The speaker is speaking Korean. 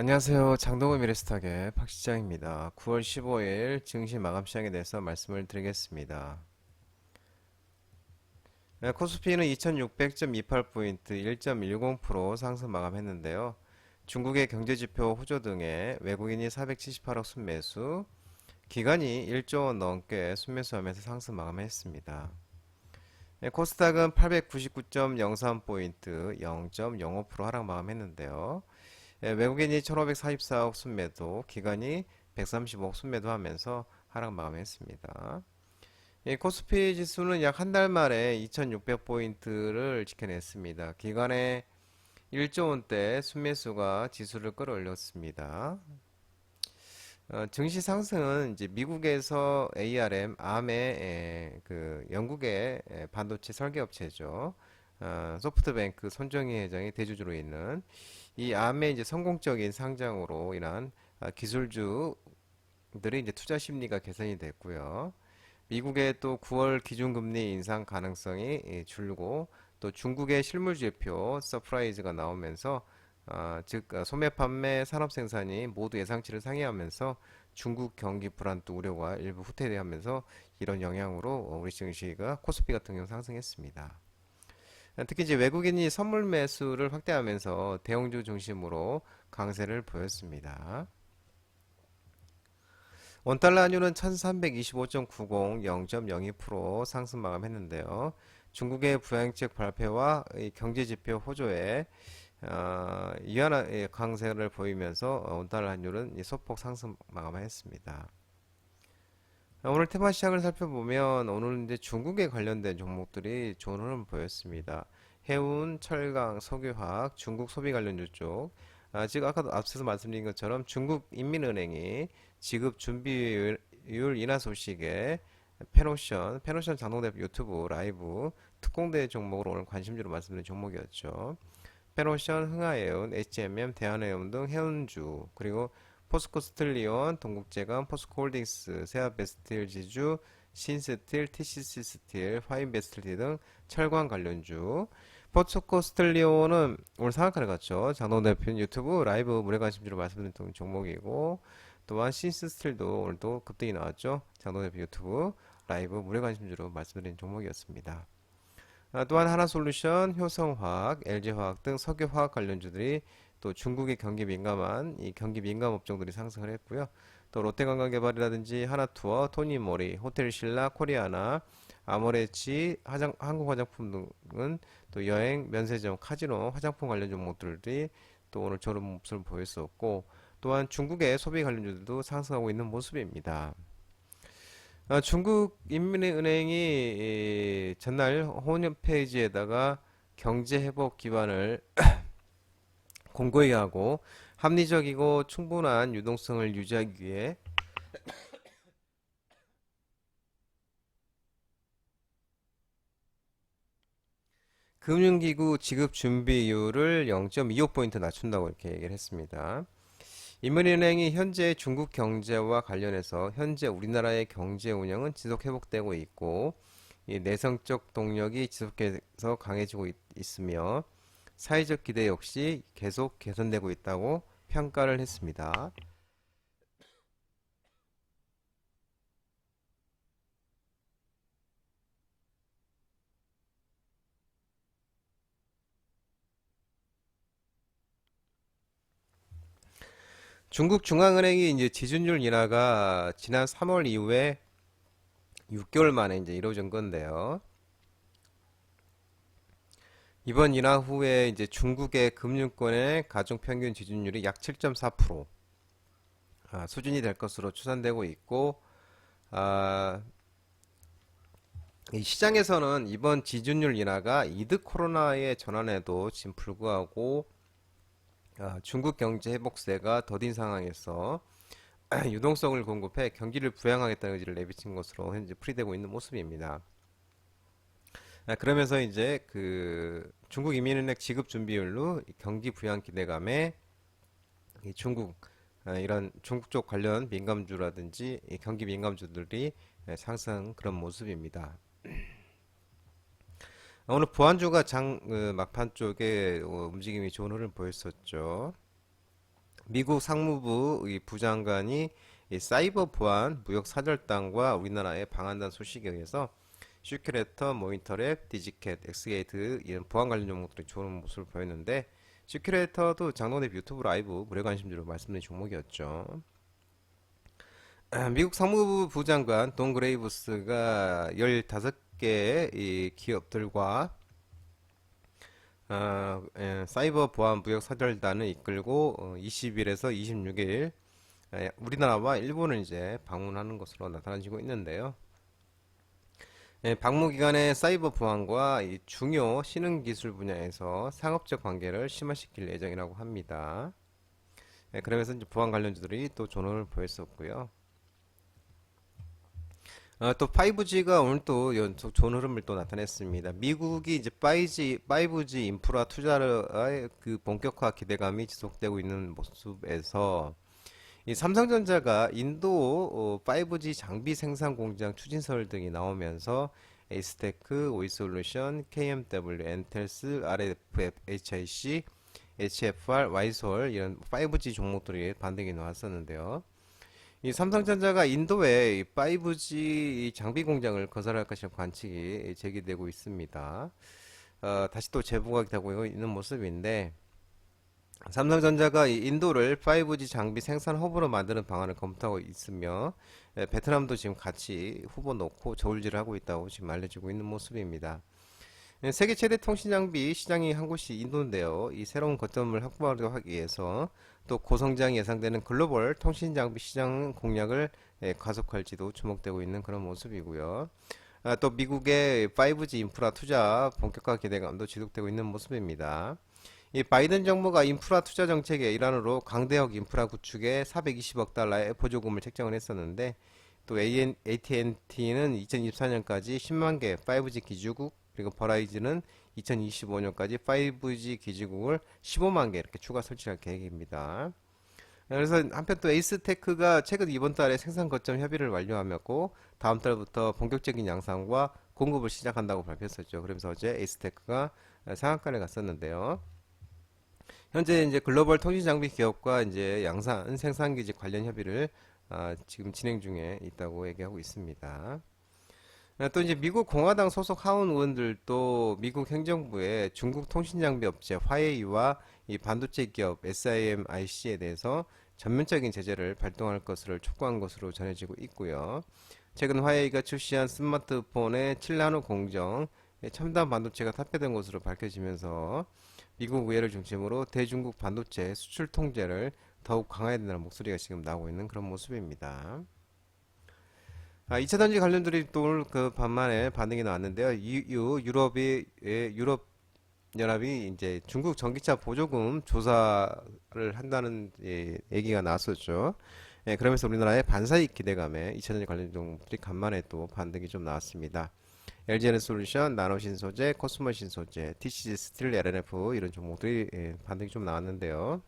안녕하세요. 장동호 미래스탁의 박 시장입니다. 9월 15일 증시 마감 시장에 대해서 말씀을 드리겠습니다. 네, 코스피는 2600.28포인트 1.10% 상승 마감했는데요. 중국의 경제지표 호조 등에 외국인이 478억 순매수, 기관이 1조 원 넘게 순매수하면서 상승 마감했습니다. 네, 코스닥은 899.03포인트 0.05% 하락 마감했는데요. 예, 외국인이 1544억 순매도, 기관이 135억 순매도 하면서 하락 마감했습니다. 이 코스피 지수는 약 한 달 만에 2600포인트를 지켜냈습니다. 기관의 1조 원대 순매수가 지수를 끌어올렸습니다. 어, 증시 상승은 이제 미국에서 ARM, ARM의 에, 그 영국의 에, 반도체 설계 업체죠. 어, 소프트뱅크 손정희 회장이 대주주로 있는 이 암의 이제 성공적인 상장으로 인한 아, 기술주들이 이제 투자 심리가 개선이 됐고요. 미국의 또 9월 기준금리 인상 가능성이 예, 줄고 또 중국의 실물지표 서프라이즈가 나오면서 아, 즉 아, 소매 판매 산업 생산이 모두 예상치를 상회하면서 중국 경기 불안 또 우려가 일부 후퇴하면서 이런 영향으로 우리 증시가 코스피 같은 경우 상승했습니다. 특히 이제 외국인이 선물 매수를 확대하면서 대형주 중심으로 강세를 보였습니다. 원달러 환율은 1325.90, 0.02% 상승 마감했는데요. 중국의 부양책 발표와 경제지표 호조에 어, 이하나 강세를 보이면서 원달러 환율은 소폭 상승 마감했습니다. 오늘 테마 시장을 살펴보면 오늘 이제 중국에 관련된 종목들이 좋은 흐름 보였습니다. 해운, 철강, 석유화학, 중국 소비 관련주 쪽. 아, 지금 아까도 앞서서 말씀드린 것처럼 중국 인민은행이 지급 준비율 인하 소식에 페노션, 페노션 장동대표 유튜브 라이브 특공대 종목으로 오늘 관심주로 말씀드린 종목이었죠. 페노션, 흥하해운, HMM, 대한해운 등 해운주 그리고 포스코 스틸리온, 동국제감, 포스코홀딩스, 세아베스틸 지주, 신스틸, TCC 스틸, 화이베스틸 등 철강 관련주. 포스코 스틸리온은 오늘 상한가를 갔죠. 장동 대표는 유튜브 라이브 무료 관심주로 말씀드린 종목이고 또한 신스틸도 오늘 또 급등이 나왔죠. 장동 대표 유튜브 라이브 무료 관심주로 말씀드린 종목이었습니다. 아, 또한 하나솔루션, 효성화학, LG화학 등 석유화학 관련주들이 또 중국의 경기 민감한 이 경기 민감 업종들이 상승을 했고요. 또 롯데관광개발이라든지 하나투어, 토니모리, 호텔신라, 코리아나, 아모레치, 화장, 한국 화장품 등은 또 여행, 면세점, 카지노, 화장품 관련 종목들이 또 오늘 저런 모습을 보였었고 또한 중국의 소비 관련주들도 상승하고 있는 모습입니다. 아, 중국 인민은행이 전날 홈페이지에다가 경제 회복 기반을 공고히 하고 합리적이고 충분한 유동성을 유지하기 위해 금융기구 지급 준비율을 0.25포인트 낮춘다고 이렇게 얘기를 했습니다. 인민은행이 현재 중국 경제와 관련해서 현재 우리나라의 경제 운영은 지속 회복되고 있고 내성적 동력이 지속해서 강해지고 있, 있으며 사회적 기대 역시 계속 개선되고 있다고 평가를 했습니다. 중국 중앙은행이 이제 지준율 인하가 지난 3월 이후에 6개월 만에 이제 이루어진 건데요. 이번 인하 후에 이제 중국의 금융권의 가중 평균 지준율이 약 7.4% 아, 수준이 될 것으로 추산되고 있고 아, 이 시장에서는 이번 지준율 인하가 이드 코로나의 전환에도 지금 불구하고 아, 중국 경제 회복세가 더딘 상황에서 유동성을 공급해 경기를 부양하겠다는 의지를 내비친 것으로 현재 풀이되고 있는 모습입니다. 아, 그러면서 이제 그 중국 이민은행 지급 준비율로 경기 부양 기대감에 중국 아, 이런 중국 쪽 관련 민감주라든지 경기 민감주들이 상승 그런 모습입니다. 오늘 보안주가 장그 막판 쪽에 어, 움직임이 좋은 흐름 보였었죠. 미국 상무부 이 부장관이 이 사이버 보안 무역 사절단과 우리나라의 방한단 소식에 의해서 슈큐레터, 모니터랩, 디지캣, 엑스게이트 이런 보안 관련 종목들이 좋은 모습을 보였는데 슈큐레이터도 장동대 유튜브 라이브 무료 관심주로 말씀드린 종목이었죠. 아, 미국 상무부 부장관 돈 그레이브스가 15 개의 이 기업들과 어, 예, 사이버 보안 무역 사절단을 이끌고 어, 20일에서 26일 예, 우리나라와 일본을 이제 방문하는 것으로 나타나지고 있는데요. 예, 방문 기간에 사이버 보안과 이 중요 신흥 기술 분야에서 상업적 관계를 심화시킬 예정이라고 합니다. 예, 그러면서 이제 보안 관련주들이 또 존을 보였었고요. 어, 또 5G가 오늘 또 연속 좋은 흐름을 또 나타냈습니다. 미국이 이제 5G, 5G 인프라 투자의 그 본격화 기대감이 지속되고 있는 모습에서 이 삼성전자가 인도 어, 5G 장비 생산 공장 추진설 등이 나오면서 에이스테크, 오이솔루션, KMW, 엔텔스, RF, HIC, HFR, 와이솔 이런 5G 종목들이 반등이 나왔었는데요. 이 삼성전자가 인도에 5G 장비 공장을 건설할 것이라는 관측이 제기되고 있습니다. 어, 다시 또 제보가 되고 있는 모습인데 삼성전자가 이 인도를 5G 장비 생산 허브로 만드는 방안을 검토하고 있으며 예, 베트남도 지금 같이 후보 놓고 저울질을 하고 있다고 지금 알려지고 있는 모습입니다. 예, 세계 최대 통신 장비 시장이 한 곳이 인도인데요. 이 새로운 거점을 확보하기 위해서 또 고성장이 예상되는 글로벌 통신 장비 시장 공략을 예, 가속할지도 주목되고 있는 그런 모습이고요. 아, 또 미국의 5G 인프라 투자 본격화 기대감도 지속되고 있는 모습입니다. 이 바이든 정부가 인프라 투자 정책의 일환으로 강대역 인프라 구축에 420억 달러의 보조금을 책정을 했었는데 또 AT&T는 2024년까지 10만 개 5G 기지국 그리고 버라이즈는 2025년까지 5G 기지국을 15만 개 이렇게 추가 설치할 계획입니다. 그래서 한편 또 에이스테크가 최근 이번 달에 생산 거점 협의를 완료하였고 다음 달부터 본격적인 양산과 공급을 시작한다고 발표했었죠. 그러면서 어제 에이스테크가 상한가를 갔었는데요. 현재 이제 글로벌 통신 장비 기업과 이제 양산 생산 기지 관련 협의를 아, 지금 진행 중에 있다고 얘기하고 있습니다. 아, 또 이제 미국 공화당 소속 하원 의원들도 미국 행정부의 중국 통신 장비 업체 화웨이와 이 반도체 기업 SIMIC에 대해서 전면적인 제재를 발동할 것을 촉구한 것으로 전해지고 있고요. 최근 화웨이가 출시한 스마트폰의 7나노 공정 첨단 반도체가 탑재된 것으로 밝혀지면서 미국 의회를 중심으로 대중국 반도체 수출 통제를 더욱 강화해야 된다는 목소리가 지금 나오고 있는 그런 모습입니다. 아, 2차 전지 관련들이 또그 반만에 반응이 나왔는데요. 유, 유럽이 예, 유럽 연합이 이제 중국 전기차 보조금 조사를 한다는 예, 얘기가 나왔었죠. 예, 그러면서 우리나라의 반사익 기대감에 2차 전지 관련 종목들이 간만에 또 반등이 좀 나왔습니다. LG에는 솔루션, 나노 신소재, 코스모 신소재, TCG 스틸, LNF 이런 종목들이 예, 반등이 좀 나왔는데요.